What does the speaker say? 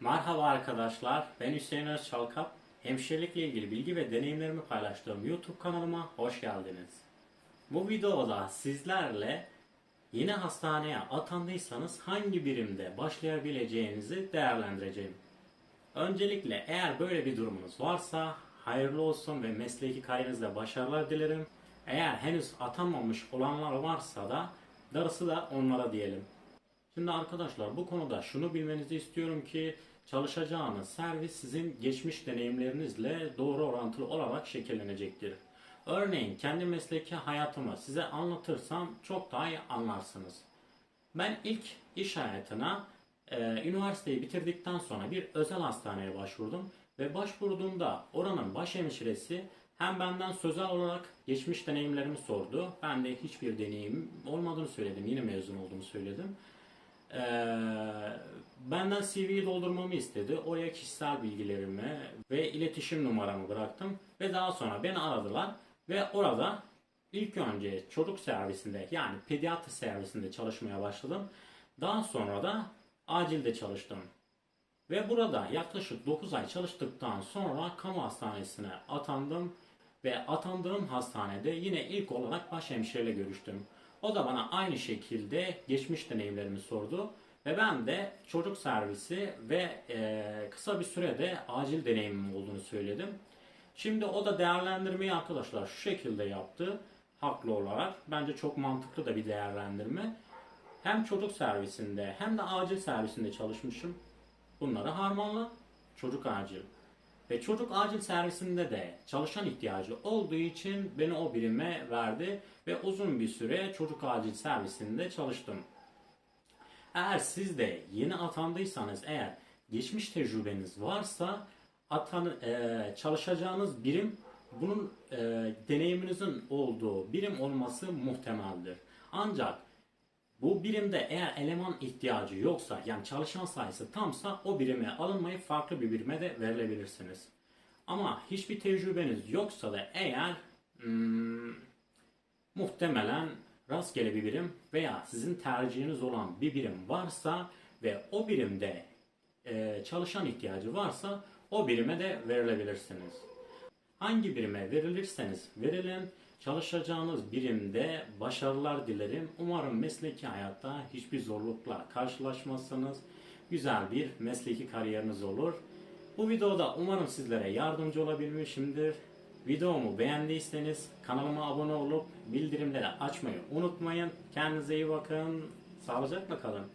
Merhaba arkadaşlar, ben Hüseyin Özçalkap. Hemşirelikle ilgili bilgi ve deneyimlerimi paylaştığım YouTube kanalıma hoş geldiniz. Bu videoda sizlerle yeni hastaneye atandıysanız hangi birimde başlayabileceğinizi değerlendireceğim. Öncelikle eğer böyle bir durumunuz varsa hayırlı olsun ve mesleki kariyerinizde başarılar dilerim. Eğer henüz atanmamış olanlar varsa da darısı da onlara diyelim. Şimdi arkadaşlar bu konuda şunu bilmenizi istiyorum ki çalışacağınız servis sizin geçmiş deneyimlerinizle doğru orantılı olarak şekillenecektir. Örneğin kendi mesleki hayatımı size anlatırsam çok daha iyi anlarsınız. Ben ilk iş hayatına e, üniversiteyi bitirdikten sonra bir özel hastaneye başvurdum ve başvurduğumda oranın başhemşiresi hem benden sözel olarak geçmiş deneyimlerimi sordu. Ben de hiçbir deneyim olmadığını söyledim. Yeni mezun olduğumu söyledim. Ee, benden CV'yi doldurmamı istedi. Oraya kişisel bilgilerimi ve iletişim numaramı bıraktım. Ve daha sonra beni aradılar. Ve orada ilk önce çocuk servisinde yani pediatri servisinde çalışmaya başladım. Daha sonra da acilde çalıştım. Ve burada yaklaşık 9 ay çalıştıktan sonra kamu hastanesine atandım ve atandığım hastanede yine ilk olarak başhemşireyle görüştüm. O da bana aynı şekilde geçmiş deneyimlerimi sordu ve ben de çocuk servisi ve e, kısa bir sürede acil deneyimim olduğunu söyledim. Şimdi o da değerlendirmeyi arkadaşlar şu şekilde yaptı. Haklı olarak. Bence çok mantıklı da bir değerlendirme. Hem çocuk servisinde hem de acil servisinde çalışmışım. Bunları harmanla. Çocuk acil. Ve çocuk acil servisinde de çalışan ihtiyacı olduğu için beni o birime verdi ve uzun bir süre çocuk acil servisinde çalıştım. Eğer siz de yeni atandıysanız eğer geçmiş tecrübeniz varsa atan, e, çalışacağınız birim bunun e, deneyiminizin olduğu birim olması muhtemeldir. Ancak bu birimde eğer eleman ihtiyacı yoksa yani çalışan sayısı tamsa o birime alınmayıp farklı bir birime de verilebilirsiniz. Ama hiçbir tecrübeniz yoksa da eğer hmm, muhtemelen rastgele bir birim veya sizin tercihiniz olan bir birim varsa ve o birimde e, çalışan ihtiyacı varsa o birime de verilebilirsiniz. Hangi birime verilirseniz verilin, çalışacağınız birimde başarılar dilerim. Umarım mesleki hayatta hiçbir zorlukla karşılaşmazsınız. Güzel bir mesleki kariyeriniz olur. Bu videoda umarım sizlere yardımcı olabilmişimdir. Videomu beğendiyseniz kanalıma abone olup bildirimleri açmayı unutmayın. Kendinize iyi bakın. Sağlıcakla kalın.